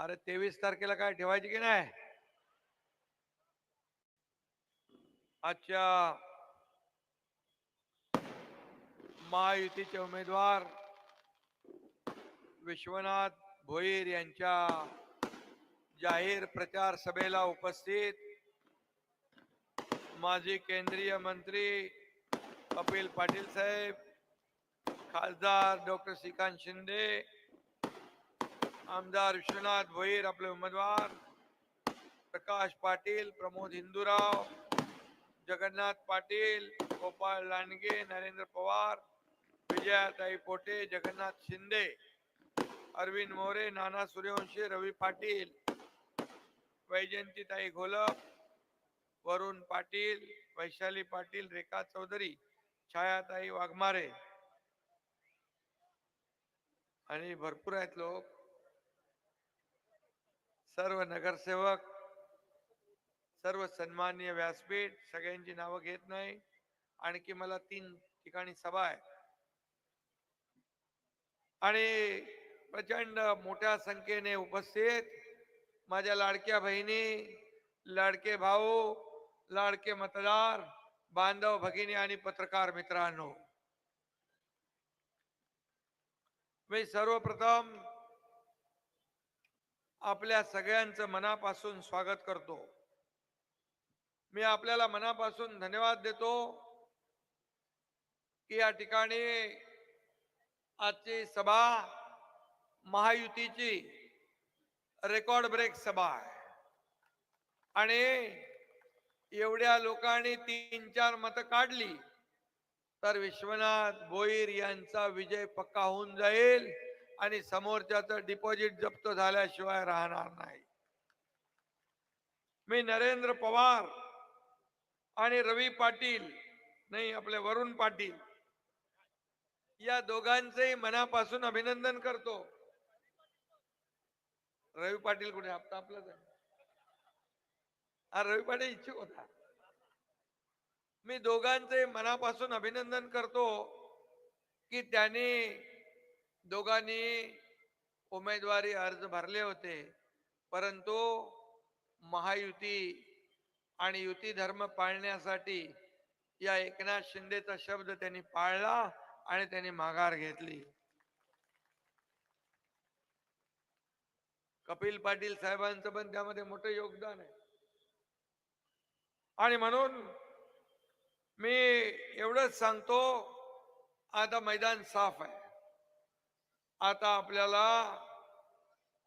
अरे तेवीस तारखेला काय ठेवायची की नाही? आजच्या महायुतीचे उमेदवार विश्वनाथ भोईर यांच्या जाहीर प्रचार सभेला उपस्थित माजी केंद्रीय मंत्री कपिल पाटील साहेब खासदार डॉक्टर श्रीकांत शिंदे आमदार विश्वनाथ भोईर आपले उमेदवार प्रकाश पाटील प्रमोद हिंदूराव जगन्नाथ पाटील गोपाळ लांडगे नरेंद्र पवार विजयाताई पोटे जगन्नाथ शिंदे अरविंद मोरे नाना सूर्यवंशी रवी पाटील वैजयंतीताई घोलप वरुण पाटील वैशाली पाटील रेखा चौधरी छायाताई वाघमारे. आणि भरपूर आहेत लोक. सर्व नगरसेवक सर्व सन्मान्य व्यासपीठ सगळ्यांची नावं घेत नाही. आणखी मला तीन ठिकाणी सभा आहे आणि प्रचंड मोठ्या संख्येने उपस्थित माझ्या लाडक्या बहिणी लाडके भाऊ लाडके मतदार बांधव भगिनी आणि पत्रकार मित्रांनो. मी सर्वप्रथम आपल्या सगळ्यांचं मनापासून स्वागत करतो. मी आपल्याला मनापासून धन्यवाद देतो की या ठिकाणी आजची सभा महायुतीची रेकॉर्ड ब्रेक सभा आहे. आणि एवढ्या लोकांनी तीन चार मतं काढली तर विश्वनाथ भोईर यांचा विजय पक्का होऊन जाईल. आणि समोरच्याचं डिपॉझिट जप्त झाल्याशिवाय राहणार नाही. मी नरेंद्र पवार आणि रवी पाटील नाही आपले वरुण पाटील या दोघांचेही मनापासून अभिनंदन करतो. रवी पाटील कुठे? हप्ता आपलाच आहे. हा रवी पाटील इच्छुक होता. मी दोघांचे मनापासून अभिनंदन करतो की त्यांनी दोघांनी उमेदवारी अर्ज भरले होते परंतु महायुती आणि युती धर्म पाळण्यासाठी या एकनाथ शिंदेचा शब्द त्यांनी पाळला आणि त्यांनी माघार घेतली. कपिल पाटील साहेबांचं पण त्यामध्ये मोठं योगदान आहे. आणि म्हणून मी एवढंच सांगतो आता मैदान साफ आहे. आता आपल्याला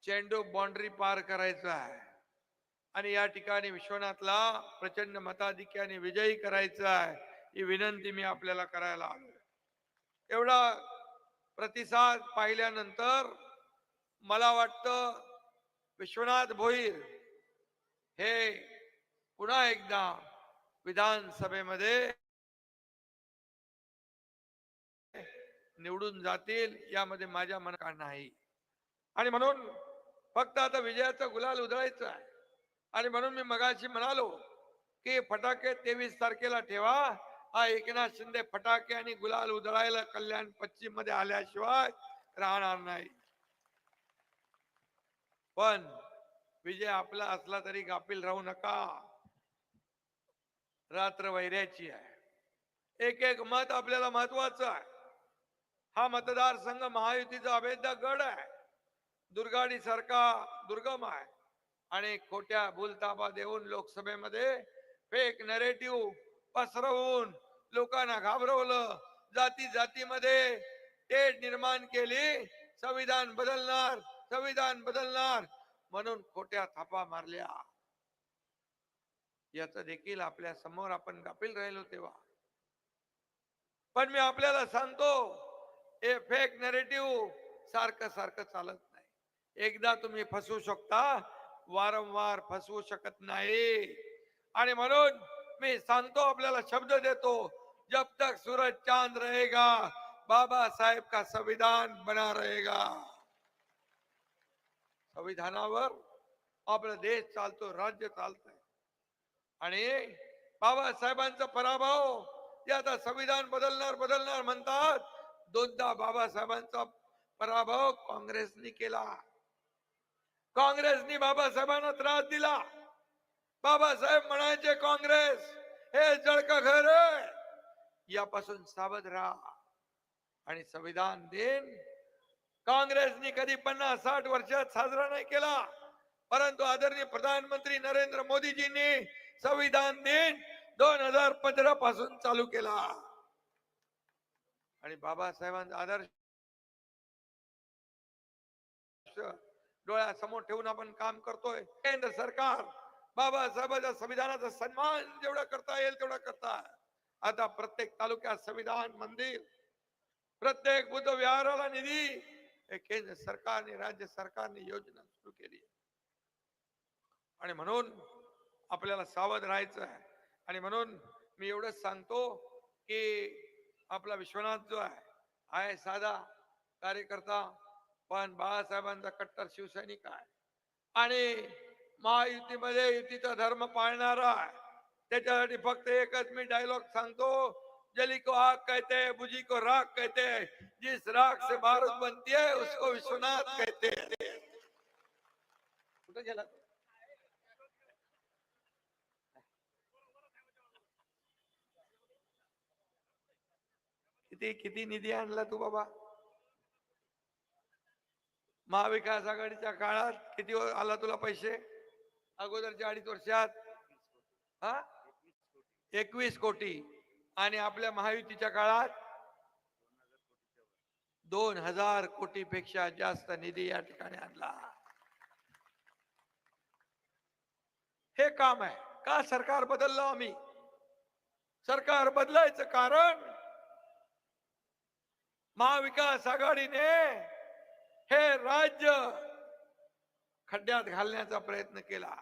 चेंडू बाउंड्री पार करायचं आहे. आणि या ठिकाणी विश्वनाथला प्रचंड मताधिक्याने विजयी करायचं आहे ही विनंती मी आपल्याला करायला आलो एवढा प्रतिसाद पाहिल्यानंतर मला वाटतं विश्वनाथ भोईर हे पुन्हा एकदा विधानसभेमध्ये निवडून जातील यामध्ये माझ्या मनात नाही आणि म्हणून फक्त आता विजयाचा गुलाल उधळायचा आहे. आणि म्हणून मी मगाशी म्हणालो की फटाके तेवीस तारखेला ठेवा. हा एकनाथ शिंदे फटाके आणि गुलाल उधळायला कल्याण पश्चिममध्ये आल्याशिवाय राहणार नाही. पण विजय आपला असला तरी गाफील राहू नका. रात्र वैऱ्याची आहे. एक एक मत आपल्याला महत्वाचं आहे. हा मतदारसंघ महायुतीचा अभेद्य गड आहे. दुर्गाडी सारखा दुर्गम आहे. आणि खोट्या भूलताबा देऊन लोकसभेमध्ये फेक नरेटिव्ह पसरवून लोकांना घाबरवलं. जाती जातीमध्ये टेट निर्माण केली. संविधान बदलणार संविधान बदलणार म्हणून खोट्या थापा मारल्या. याच देखील आपल्यासमोर आपण गापील राहिलो तेव्हा. पण मी आपल्याला सांगतो हे फेक नेरेटिव्ह सारखं सारखं चालत नाही. एकदा तुम्ही फसवू शकता वारंवार फसवू शकत नाही. आणि म्हणून मी सांगतो आपल्याला शब्द देतो जब तक सूरज चांद रहेगा बाबा साहेब का संविधान बना रहेगा. संविधानावर आपला देश चालतो राज्य चालतंय. आणि बाबासाहेबांचा पराभव ते आता संविधान बदलणार बदलणार म्हणतात. दोनदा बाबासाहेबांचा पराभव काँग्रेसने केला. काँग्रेसनी बाबासाहेबांना त्रास दिला. बाबासाहेब म्हणायचे काँग्रेस हे जळक घर यापासून सावध राहा आणि संविधान दिन. काँग्रेसनी कधी पन्नास साठ वर्षात साजरा नाही केला. परंतु आदरणीय प्रधानमंत्री नरेंद्र मोदीजींनी संविधान दिन दोन हजार पंधरा पासून चालू केला. आणि बाबासाहेबांचा आदर्श डोळ्यासमोर ठेवून आपण काम करतोय. केंद्र सरकार बाबासाहेबांच्या संविधानाचा सन्मान जेवढा करता येईल तेवढा करता. आता प्रत्येक तालुक्यात संविधान मंदिर प्रत्येक बुद्ध विहाराला निधी हे केंद्र सरकारने राज्य सरकारने योजना सुरू केली आणि म्हणून आपल्याला सावध राहायचं आहे. आणि म्हणून मी एवढंच सांगतो की आपला विश्वनाथ जो आहे आहे साधा कार्यकर्ता पण बाळासाहेबांचा कट्टर शिवसैनिक आहे. आणि महायुतीमध्ये युतीचा धर्म पाळणारा आहे. त्याच्यासाठी फक्त एकच मी डायलॉग सांगतो. जली को आग कहते हैं बुझी को राख कहते. हैं जिस राख से भारत बनती है उसको विश्वनाथ कहते हैं कुठे गेला तो? किती किती निधी आणला तू बाबा? महाविकास आघाडीच्या काळात किती आला तुला पैसे? अगोदरच्या अडीच वर्षात. हा? एकवीस कोटी. आणि आपल्या महायुतीच्या काळात दोन हजार कोटी पेक्षा जास्त निधी या ठिकाणी आणला. हे काम आहे. का सरकार बदललं आम्ही? सरकार बदलायचं कारण महाविकास आघाडीने हे राज्य खड्ड्यात घालण्याचा प्रयत्न केला.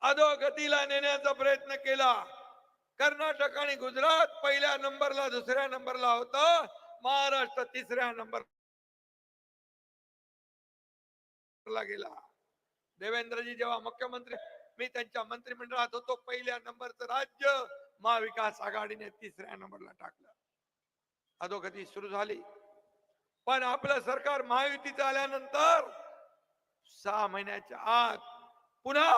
अधोगतीला नेण्याचा प्रयत्न केला. कर्नाटक आणि गुजरात पहिल्या नंबरला दुसऱ्या नंबरला होता. महाराष्ट्र तिसऱ्या नंबर गेला. देवेंद्रजी जेव्हा मुख्यमंत्री मी त्यांच्या मंत्रिमंडळात होतो पहिल्या नंबरचं राज्य महाविकास आघाडीने तिसऱ्या नंबरला टाकलं. अधोगती सुरू झाली. पण आपलं सरकार महायुतीचं आल्यानंतर सहा महिन्याच्या आत पुन्हा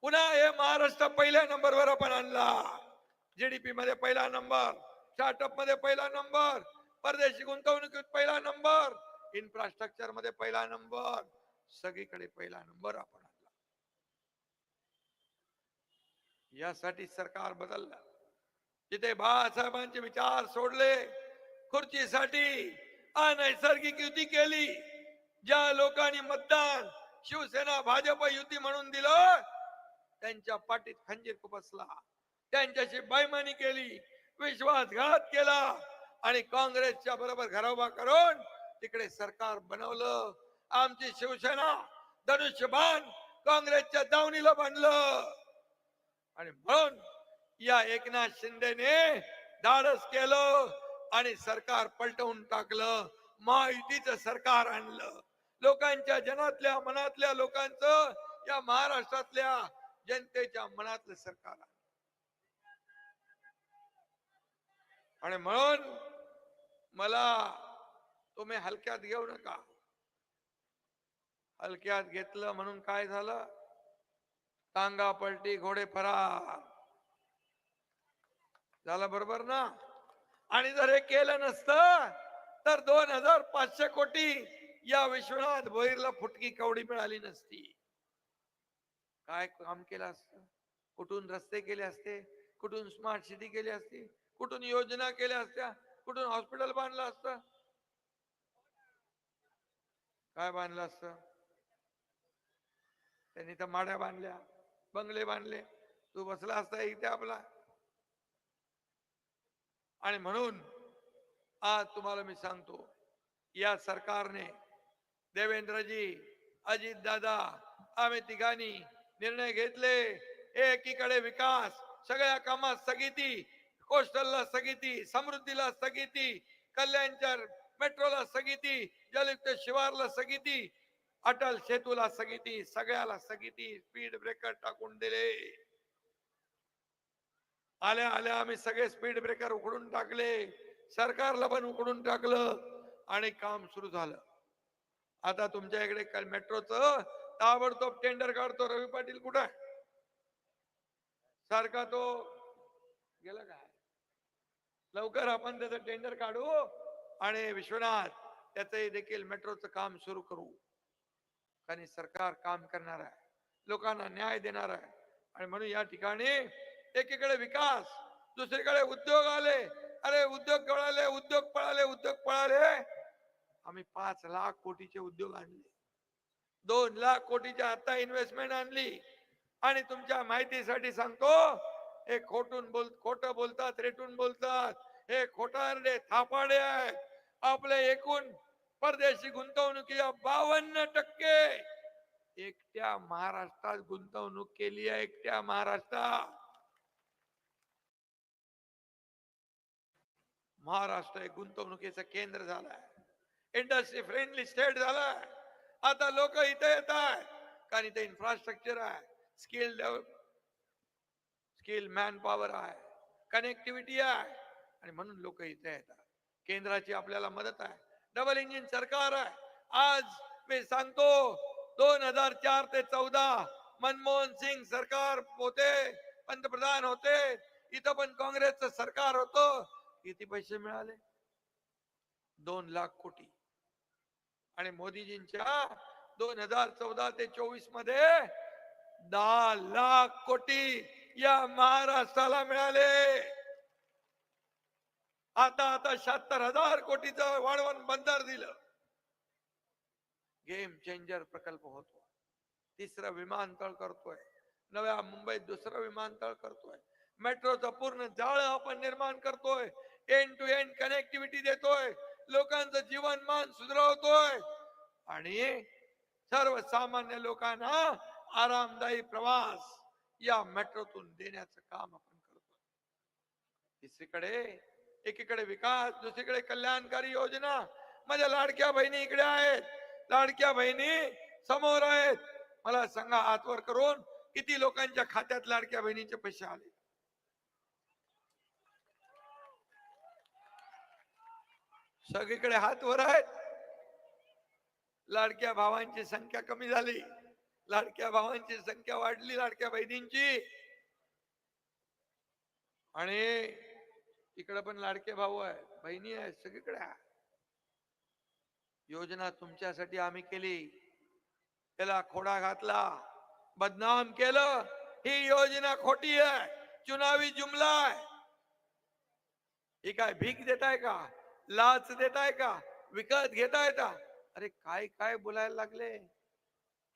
पुन्हा हे महाराष्ट्र पहिल्या नंबरवर आपण आणला. जीडीपी मध्ये पहिला नंबर स्टार्टअपमध्ये पहिला नंबर परदेशी गुंतवणुकीत पहिला नंबर इन्फ्रास्ट्रक्चरमध्ये पहिला नंबर सगळीकडे पहिला नंबर आपण आणला. यासाठी सरकार बदललं. जिथे बाळासाहेबांचे विचार सोडले खुर्चीसाठी अनैसर्गिक युती केली. ज्या लोकांनी मतदान शिवसेना भाजप युती म्हणून दिलं त्यांच्या पाठीत खंजीर खुपसला त्यांच्याशी बैमानी केली विश्वासघात केला आणि काँग्रेसच्या बरोबर घरोबा करून तिकडे सरकार बनवलं. आमची शिवसेना धनुष्यबाण काँग्रेसच्या दावणीला बांधलं. आणि म्हणून या एकनाथ शिंदेने धाडस केलं. आणि सरकार पलटवून टाकलं महायुतीचं सरकार आणलं. लोकांच्या जनातल्या मनातल्या लोकांचं या महाराष्ट्रातल्या जनतेच्या मनातलं सरकार आणि म्हणून मला तुम्ही हलक्यात घेऊ नका. हलक्यात घेतलं म्हणून काय झालं? टांगा पलटी घोडे फरार. झालं बरोबर ना? आणि जर हे केलं नसतं तर दोन हजार पाचशे कोटी या विश्वनाथ भोईरला फुटकी कवडी मिळाली नसती. काय काम केलं असतं? कुठून रस्ते केले असते? कुठून स्मार्ट सिटी केली असती? कुठून योजना केल्या असत्या? कुठून हॉस्पिटल बांधलं असतं? काय बांधलं असतं? त्यांनी तर माड्या बांधल्या बंगले बांधले. तू बसला असता इथे आपला. आणि म्हणून आज तुम्हाला मी सांगतो या सरकारने देवेंद्रजी अजित दादा आम्ही तिघांनी निर्णय घेतले. एकीकडे विकास सगळ्या कामात स्थगिती कोस्टलला स्थगिती समृद्धीला स्थगिती कल्याणच्या मेट्रोला स्थगिती जलयुक्त शिवारला स्थगिती अटल सेतूला स्थगिती सगळ्याला स्थगिती स्पीड ब्रेकर टाकून दिले. आल्या आल्या आम्ही सगळे स्पीड ब्रेकर उकडून टाकले. सरकारला पण उकडून टाकलं आणि काम सुरू झालं. आता तुमच्या इकडे मेट्रोच ताबडतोब टेंडर काढतो. रवी पाटील कुठं? सारखा तो गेला काय? लवकर आपण त्याचं टेंडर काढू आणि विश्वनाथ त्याचंही देखील मेट्रोचं काम सुरू करू. आणि सरकार काम करणार आहे. लोकांना न्याय देणार आहे. आणि म्हणून या ठिकाणी एकीकडे विकास दुसरीकडे उद्योग आले. अरे उद्योग पळाले उद्योग पळाले उद्योग पळाले. आम्ही पाच लाख कोटीचे उद्योग आणले. दोन लाख कोटीच्या आता इन्व्हेस्टमेंट आणली. आणि तुमच्या माहितीसाठी सांगतो हे खोटून बोल खोट बोलतात रेटून बोलतात. हे खोटारडे थापाडे आहेत. आपले एकूण परदेशी गुंतवणुकी बावन्न टक्के. एकट्या महाराष्ट्रात गुंतवणूक केली आहे एकट्या महाराष्ट्रात. महाराष्ट्र हे गुंतवणुकीचं केंद्र झालंय. इंडस्ट्री फ्रेंडली स्टेट झालाय. आता लोक इथे येत आहेत कारण इथे इन्फ्रास्ट्रक्चर आहे. Skill develop skill manpower आहे. कनेक्टिव्हिटी आहे. आणि म्हणून लोक इथे येतात. केंद्राची आपल्याला मदत आहे. डबल इंजिन सरकार आहे. आज मी सांगतो दोन हजार चार ते चौदा मनमोहन सिंग सरकार होते पंतप्रधान होते. इथं पण काँग्रेसचं सरकार होतं. किती पैसे मिळाले? दोन लाख कोटी. आणि मोदीजींच्या दोन हजार चौदा ते चोवीसमध्ये दहा लाख कोटी या महाराष्ट्राला मिळाले. आता आता शहात्तर हजार कोटीच वाढवण बंदर दिलं. गेम चेंजर प्रकल्प होतो तिसरं विमानतळ करतोय. नव्या मुंबईत दुसरं विमानतळ करतोय. मेट्रोचं पूर्ण जाळ आपण निर्माण करतोय. एंड टू एंड कनेक्टिव्हिटी देतोय. लोकांचं जीवनमान सुधारवतोय. आणि सर्वसामान्य लोकांना आरामदायी प्रवास या मेट्रोतून देण्याचं काम आपण करतो तिसरीकडे एकीकडे विकास दुसरीकडे कल्याणकारी योजना. माझ्या लाडक्या बहिणी इकडे आहेत. लाडक्या बहिणी समोर आहेत. मला सांगा हातवर करून किती लोकांच्या खात्यात लाडक्या बहिणीचे पैसे आले? सगळीकडे हात वर आहेत. लाडक्या भावांची संख्या कमी झाली. लाडक्या भावांची संख्या वाढली लाडक्या बहिणींची. आणि इकडे पण लाडके भाऊ आहे बहिणी आहे सगळीकडे योजना तुमच्यासाठी आम्ही केली. त्याला खोडा घातला. बदनाम केलं. ही योजना खोटी आहे. चुनावी जुमला आहे. ही काय भीक देताय का? लाच देताय का? विकत घेताय का? अरे काय काय बोलायला लागले?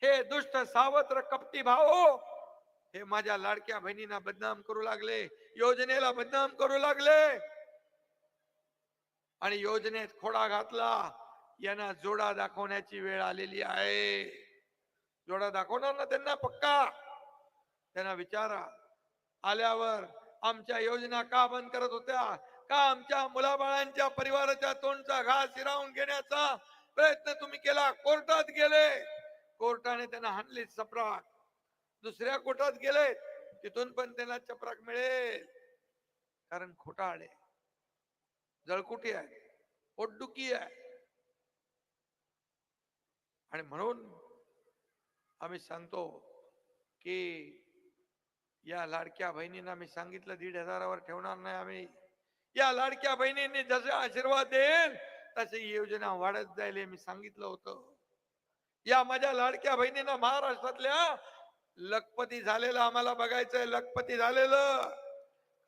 हे दुष्ट सावत्र कपटी भाऊ हे माझ्या लाडक्या बहिणींना बदनाम करू लागले योजनेला बदनाम करू लागले. आणि योजनेत खोडा घातला यांना जोडा दाखवण्याची वेळ आलेली आहे. जोडा दाखवणार ना त्यांना पक्का? त्यांना विचारा. आल्यावर आमच्या योजना का बंद करत होत्या? का आमच्या मुलाबाळांच्या परिवाराच्या तोंडचा घास हिरावून घेण्याचा प्रयत्न तुम्ही केला. कोर्टात गेले. कोर्टाने त्यांना हाणली चपराक दुसऱ्या कोर्टात गेले. तिथून पण त्यांना चपराक मिळेल. कारण खोटाळे जळकुटी आहे. पोटदुखी आहे. आणि म्हणून आम्ही सांगतो की या लाडक्या बहिणींना मी सांगितलं दीड हजारावर ठेवणार नाही आम्ही. या लाडक्या बहिणींनी जसे आशीर्वाद देईल तशी योजना वाढत जाईल मी सांगितलं होतं. या माझ्या लाडक्या बहिणींना महाराष्ट्रातल्या लखपती झालेलं आम्हाला बघायचंय लखपती झालेलं.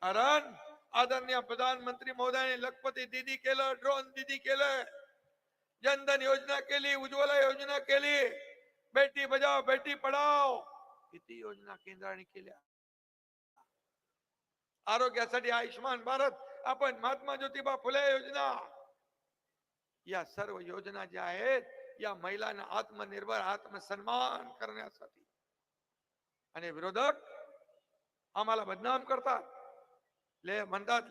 कारण आदरणीय प्रधानमंत्री महोदयाने लखपती दिदी केलं ड्रोन दिदी केलं. जनधन योजना केली उज्ज्वला योजना केली. बेटी बजाव बेटी पढाव किती योजना केंद्राने केल्या. आरोग्यासाठी आयुष्यमान भारत आपण महात्मा ज्योतिबा फुले योजना. या सर्व योजना ज्या आहेत या महिलांना आत्मनिर्भर आत्मसन्मान करण्यासाठी. आणि विरोधक आम्हाला बदनाम करतात. ले म्हणतात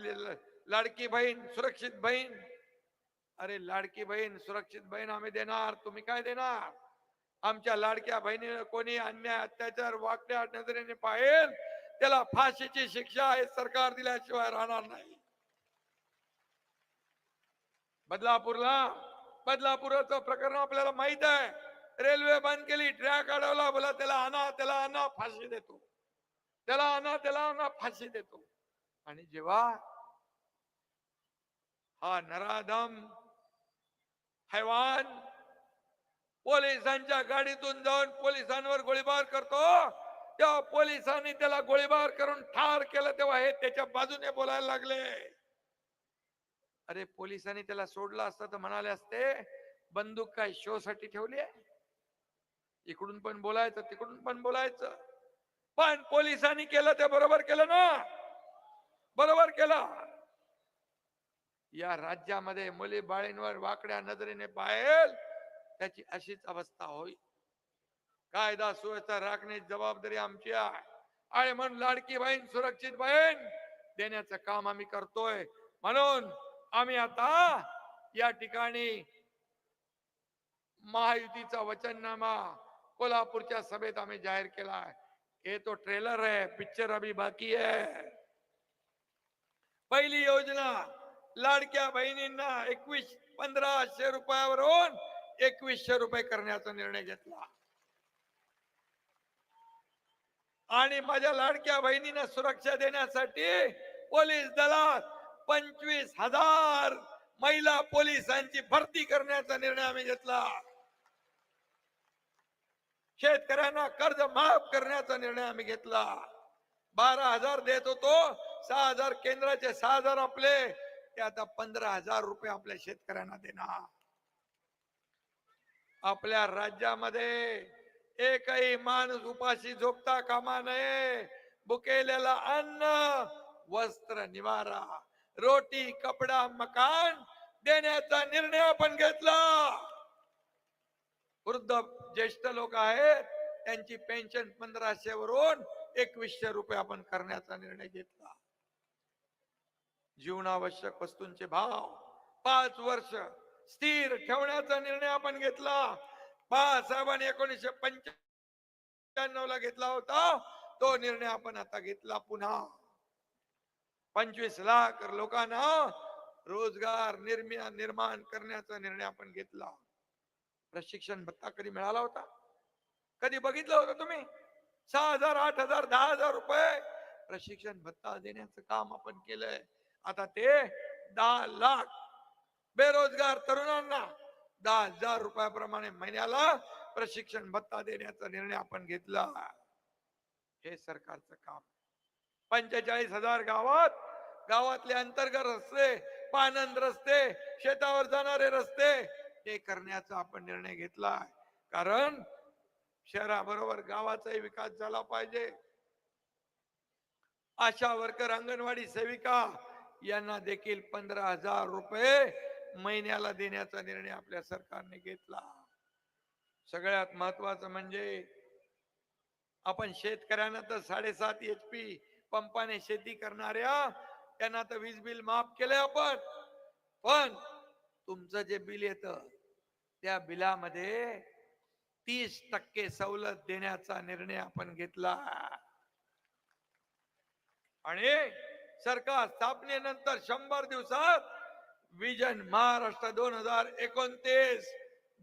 लाडकी बहीण सुरक्षित बहीण. अरे लाडकी बहीण सुरक्षित बहीण आम्ही देणार तुम्ही काय देणार? आमच्या लाडक्या बहिणीने कोणी अन्याय अत्याचार वाकड्या नजरेने पाहेल त्याला फाशीची शिक्षा हे सरकार दिल्याशिवाय राहणार नाही. बदलापूरला. बदलापूरचं प्रकरण आपल्याला माहीत आहे. रेल्वे बंद केली ट्रॅक अडवला बोला त्याला आणा त्याला आणा फाशी देतो. त्याला आणा त्याला आणा फाशी देतो. आणि जेव्हा हा नराधम हैवान पोलिसांच्या गाडीतून जाऊन पोलिसांवर गोळीबार करतो तेव्हा पोलिसांनी त्याला गोळीबार करून ठार केलं तेव्हा हे त्याच्या बाजूने बोलायला लागले. अरे पोलिसांनी त्याला सोडलं असतं तर म्हणाले असते बंदूक काय शो साठी ठेवली आहे? इकडून पण बोलायचं तिकडून पण बोलायचं. पण पोलिसांनी केलं ते बरोबर केलं ना? बरोबर केलं. या राज्यामध्ये मुली बाळींवर वाकड्या नजरेने पाहेल त्याची अशीच अवस्था होईल. कायदा सुव्यवस्था राखण्याची जबाबदारी आमची आहे. आणि म्हणून लाडकी बहीण सुरक्षित बहीण देण्याचं काम आम्ही करतोय. म्हणून आम्ही आता या ठिकाणी महायुतीचा वचननामा कोल्हापूरच्या सभेत आम्ही जाहीर केला आहे. हे तो ट्रेलर आहे पिक्चर अभी बाकी आहे. पहिली योजना लाडक्या बहिणींना एकवीस पंधराशे रुपयावरून एकवीसशे रुपये करण्याचा निर्णय घेतला. आणि माझ्या लाडक्या बहिणींना सुरक्षा देण्यासाठी पोलीस दलात पंचवीस हजार महिला पोलिसांची भरती करण्याचा निर्णय आम्ही घेतला. शेतकऱ्यांना कर्ज माफ करण्याचा निर्णय आम्ही घेतला. बारा हजार देत होतो सहा हजार केंद्राचे सहा हजार आपले ते आता पंधरा हजार रुपये आपल्या शेतकऱ्यांना देणार. आपल्या राज्यामध्ये एकही माणूस उपाशी झोपता कामा नये. बुकेलेला अन्न वस्त्र निवारा. रोटी कपडा मकान देण्याचा निर्णय आपण घेतला. वृद्ध ज्येष्ठ लोक आहेत त्यांची पेन्शन पंधराशे वरून एकवीसशे रुपये आपण करण्याचा निर्णय घेतला. जीवनावश्यक वस्तूंचे भाव पाच वर्ष स्थिर ठेवण्याचा निर्णय आपण घेतला. बाळासाहेबांनी एकोणीसशे पंच्याण्णव ला घेतला होता तो निर्णय आपण आता घेतला पुन्हा. पंचवीस लाख लोकांना रोजगार निर्मिया निर्माण करण्याचा निर्णय आपण घेतला. प्रशिक्षण भत्ता कधी मिळाला होता? कधी बघितलं होतं तुम्ही? सहा हजार आठ हजार दहा हजार रुपये प्रशिक्षण भत्ता देण्याचं काम आपण केलंय. आता ते दहा लाख बेरोजगार तरुणांना दहा हजार रुपयाप्रमाणे महिन्याला प्रशिक्षण भत्ता देण्याचा निर्णय आपण घेतला. हे सरकारचं काम. पंचेचाळीस हजार गावात. गावातले अंतर्गत रस्ते पानंद रस्ते शेतावर जाणारे रस्ते हे करण्याचा आपण निर्णय घेतला कारण शहराबरोबर गावाचाही विकास झाला पाहिजे. आशा वर्कर अंगणवाडी सेविका यांना देखील पंधरा हजार रुपये महिन्याला देण्याचा निर्णय आपल्या सरकारने घेतला. सगळ्यात महत्वाचं म्हणजे आपण शेतकऱ्यांना तर साडेसात एच पी पंपाने शेती करणाऱ्या त्यांना तर वीज बिल माफ केलंय आपण. पण तुमचं जे बिल येत त्या बिलामध्ये तीस टक्के सवलत देण्याचा निर्णय आपण घेतला. आणि सरकार स्थापनेनंतर शंभर दिवसात विजन महाराष्ट्र दोन हजार एकोणतीस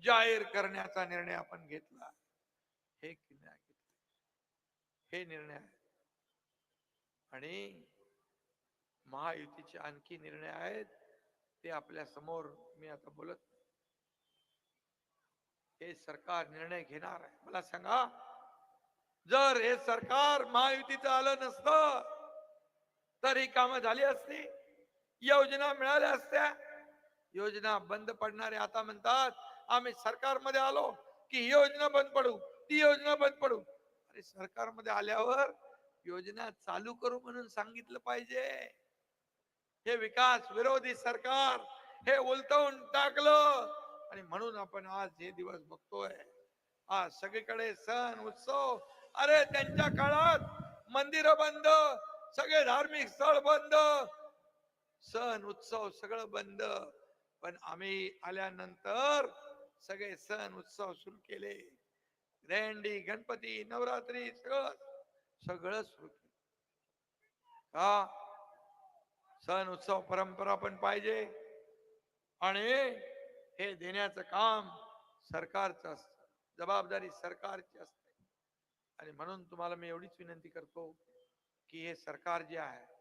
जाहीर करण्याचा निर्णय आपण घेतला. हे निर्णय हे निर्णय आणि महायुतीचे आणखी निर्णय आहेत ते आपल्यासमोर मी आता बोलत हे सरकार निर्णय घेणार आहे. मला सांगा जर हे सरकार महायुतीचं आलं नसतं तर ही कामं झाली असती योजना मिळाल्या असत्या. योजना बंद पडणारे आता म्हणतात आम्ही सरकारमध्ये आलो की ही योजना बंद पडू ती योजना बंद पडू. अरे सरकारमध्ये आल्यावर योजना चालू करू म्हणून सांगितलं पाहिजे. हे विकास विरोधी सरकार हे उलटवून टाकलं. आणि म्हणून आपण आज हे दिवस बघतोय. आज सगळीकडे सण उत्सव. अरे त्यांच्या काळात मंदिर बंद सगळे धार्मिक स्थळ बंद. सण उत्सव सगळं बंद. पण आम्ही आल्यानंतर सगळे सण उत्सव सुरू केले. रेंडी गणपती नवरात्री सगळं सगळं सुरू का? सण उत्सव परंपरा पण पाहिजे. आणि हे देण्याचं काम सरकारचं असतं. जबाबदारी सरकारची असते. आणि म्हणून तुम्हाला मी एवढीच विनंती करतो की हे सरकार जे आहे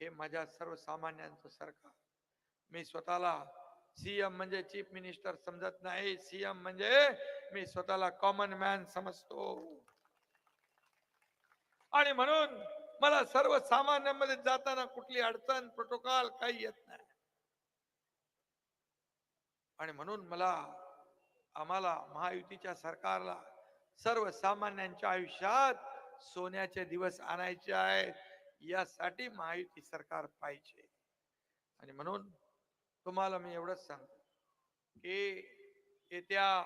हे माझ्या सर्वसामान्यांचं सरकार. मी स्वतःला सीएम म्हणजे चीफ मिनिस्टर समजत नाही. सीएम म्हणजे मी स्वतःला कॉमन मॅन समजतो. आणि म्हणून मला सर्वसामान्यांमध्ये जाताना कुठली अडचण प्रोटोकॉल काही येत नाही. आणि म्हणून मला आम्हाला महायुतीच्या सरकारला सर्वसामान्यांच्या आयुष्यात सोन्याचे दिवस आणायचे आहेत यासाठी महायुती सरकार पाहिजे. आणि म्हणून तुम्हाला मी एवढंच सांगतो की येत्या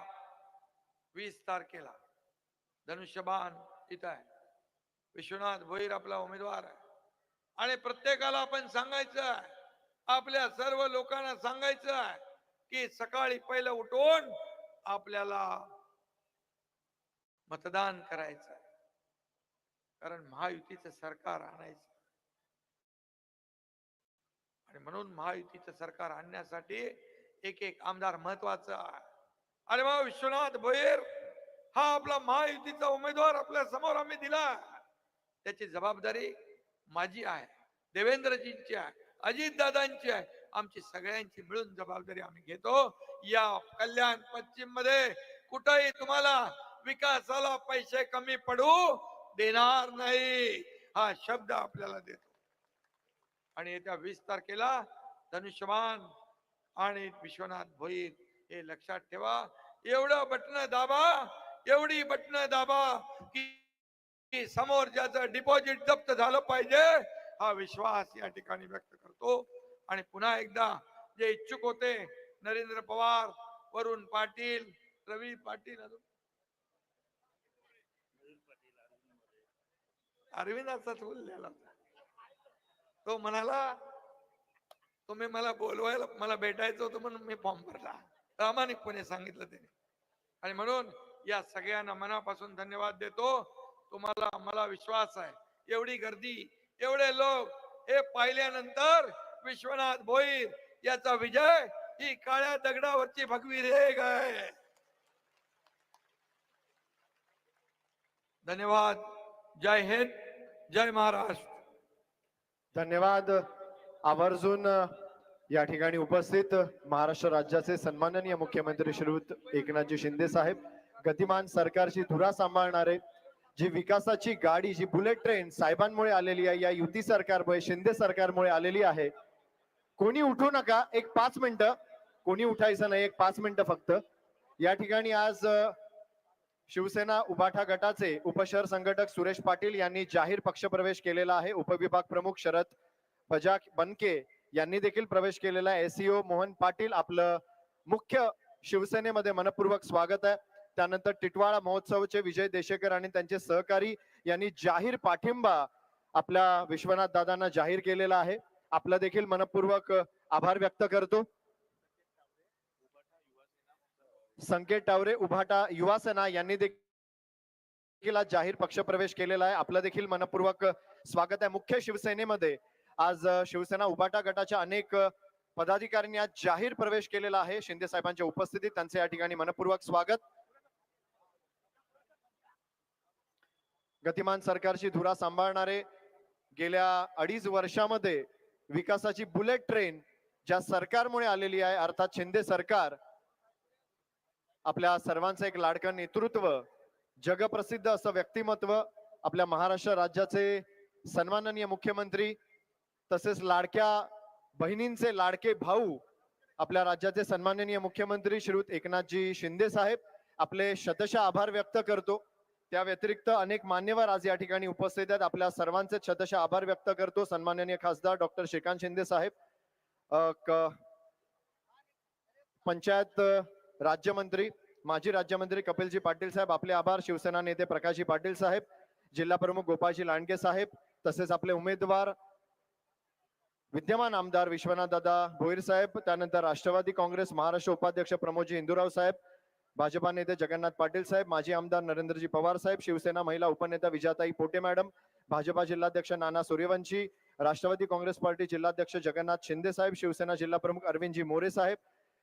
वीस तारखेला धनुष्यबाण इथं आहे. विश्वनाथ भोईर आपला उमेदवार आहे. आणि प्रत्येकाला आपण सांगायचं आहे आपल्या सर्व लोकांना सांगायचं आहे की सकाळी पहिलं उठून आपल्याला मतदान करायचं आहे. कारण महायुतीचं सरकार आणायचं. आणि म्हणून महायुतीचं सरकार आणण्यासाठी एक एक आमदार महत्त्वाचा आहे. आणि मग विश्वनाथ भोईर हा आपला महायुतीचा उमेदवार आपल्यासमोर आम्ही दिला त्याची जबाबदारी माझी आहे देवेंद्रजींची आहे अजितदादांची आहे. आमची सगळ्यांची मिळून जबाबदारी आम्ही घेतो. या कल्याण पश्चिममध्ये कुठंही तुम्हाला विकासाला पैसे कमी पडू देणार नाही हा शब्द आपल्याला देतो. आणि येत्या वीस तारखेला धनुष्यमान आणि विश्वनाथ भोईर हे लक्षात ठेवा. एवढं बटन दाबा एवढी बटन दाबा की की समोर ज्याचं डिपॉझिट जप्त झालं पाहिजे हा विश्वास या ठिकाणी व्यक्त करतो. आणि पुन्हा एकदा जे इच्छुक होते नरेंद्र पवार वरुण पाटील रवी पाटील अजून? अरविंदाचाच बोललेला होता. तो म्हणाला तुम्ही मला बोलवायला मला भेटायचं होतं म्हणून मी फॉर्म भरला. प्रामाणिकपणे सांगितलं त्याने. आणि म्हणून या सगळ्यांना मनापासून धन्यवाद देतो. तुम्हाला आम्हाला विश्वास आहे. एवढी गर्दी एवढे लोक हे पाहिल्यानंतर विश्वनाथ भोईर याचा विजय ही काळ्या दगडावरची भगवी रेग आहे. धन्यवाद. जय हिंद जय महाराष्ट्र. धन्यवाद. आवर्जून या ठिकाणी उपस्थित महाराष्ट्र राज्याचे सन्माननीय मुख्यमंत्री श्रीयुत एकनाथजी शिंदे साहेब गतिमान सरकारची धुरा सांभाळणारे जी विकासाची गाडी जी बुलेट ट्रेन साहेबांमुळे आलेली आहे या युती सरकारमुळे शिंदे सरकारमुळे आलेली आहे. कोणी उठू नका एक पाच मिनिटं. कोणी उठायचं नाही एक पाच मिनिटं फक्त. या ठिकाणी आज शिवसेना उबाठा गटाचे उपशहर संघटक सुरेश पाटील यांनी जाहीर पक्षप्रवेश केलेला आहे. उपविभाग प्रमुख शरद पजाक बनके यांनी देखील प्रवेश केलेला आहे. एसईओ मोहन पाटील आपलं मुख्य शिवसेनेमध्ये मनपूर्वक स्वागत आहे. त्यानंतर टिटवाळा महोत्सवचे विजय देशेकर आणि त्यांचे सहकारी यांनी जाहीर पाठिंबा आपल्या विश्वनाथ दादांना जाहीर केलेला आहे. आपला देखील मनपूर्वक आभार व्यक्त करतो. संकेत टावरे उभाटा युवा सेना यांनी देखील आज जाहीर पक्षप्रवेश केलेला आहे. आपलं देखील मनपूर्वक स्वागत आहे. मुख्य शिवसेनेमध्ये आज शिवसेना उभाटा गटाच्या अनेक पदाधिकाऱ्यांनी आज जाहीर प्रवेश केलेला आहे. शिंदे साहेबांच्या उपस्थितीत त्यांचे या ठिकाणी मनपूर्वक स्वागत. गतिमान सरकारची धुरा सांभाळणारे गेल्या अडीच वर्षामध्ये विकासाची बुलेट ट्रेन ज्या सरकारमुळे आलेली आहे अर्थात शिंदे सरकार आपल्या सर्वांचं एक लाडकं नेतृत्व जगप्रसिद्ध असं व्यक्तिमत्व आपल्या महाराष्ट्र राज्याचे सन्माननीय मुख्यमंत्री तसेच लाडक्या बहिणींचे लाडके भाऊ आपल्या राज्याचे सन्माननीय मुख्यमंत्री श्रीयुत एकनाथजी शिंदे साहेब आपले शतशः आभार व्यक्त करतो. त्या व्यतिरिक्त अनेक मान्यवर आज या ठिकाणी उपस्थित आहेत. आपल्या सर्वांचे शतशः आभार व्यक्त करतो. सन्माननीय खासदार डॉक्टर श्रीकांत शिंदे साहेब. पंचायत राज्यमंत्री माजी राज्यमंत्री कपिलजी पाटील साहेब आपले आभार. शिवसेना नेते प्रकाशजी पाटील साहेब जिल्हा प्रमुख गोपाळजी लांडगे साहेब तसेच आपले उमेदवार विद्यमान आमदार विश्वनाथ दादा भोईर साहेब त्यानंतर राष्ट्रवादी काँग्रेस महाराष्ट्र उपाध्यक्ष प्रमोदजी इंदुराव साहेब भाजपा नेते जगन्नाथ पाटील साहेब माजी आमदार नरेंद्रजी पवार साहेब शिवसेना महिला उपनेता विजाताई पोटे मॅडम भाजपा जिल्हाध्यक्ष नाना सूर्यवंशी राष्ट्रवादी काँग्रेस पार्टी जिल्हाध्यक्ष जगन्नाथ शिंदे साहेब शिवसेना जिल्हा प्रमुख अरविंदजी मोरे साहेब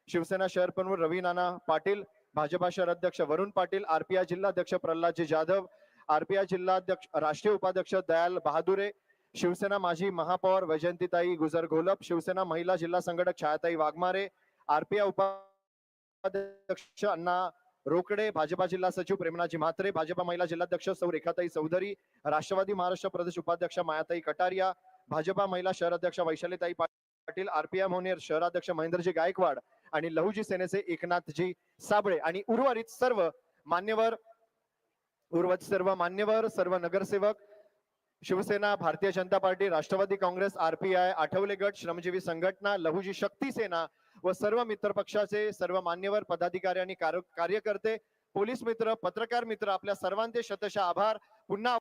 शिवसेना शहर प्रमुख रवी नाना पाटील भाजपा शहर अध्यक्ष वरुण पाटील आरपीआय जिल्हाध्यक्ष प्रल्हादजी जाधव आरपीआय जिल्हाध्यक्ष राष्ट्रीय उपाध्यक्ष दयाल बहादुरे शिवसेना माजी महापौर वैजयंतीताई गुजर घोलप शिवसेना महिला जिल्हा संघटक छायाताई वाघमारे आरपीआय उपा उपाध्यक्ष अण्णा रोकडे भाजपा जिल्हा सचिव प्रेमनाजी म्हात्रे भाजपा महिला जिल्हाध्यक्ष सौ रेखाताई चौधरी राष्ट्रवादी महाराष्ट्र प्रदेश उपाध्यक्ष मायाताई कटारिया भाजपा महिला शहराध्यक्ष वैशालीताई पाटील आरपीआय मोनेर शहराध्यक्ष महेंद्रजी गायकवाड आणि लहुजी सेनेचे एकनाथजी साबळे आणि उर्वरित सर्व मान्यवर उर्वरित सर्व मान्यवर सर्व नगरसेवक Shivsena Bharatiya Janata party Rashtrawadi Congress RPI Athawale गट श्रमजीवी संघटना लहुजी शक्ती सेना व सर्व मित्र पक्षाचे सर्व मान्यवर पदाधिकारी आणि कार्य- कार्यकर्ते पोलीस मित्र पत्रकार मित्र आपल्या सर्वांचे शतशः आभार. पुन्हा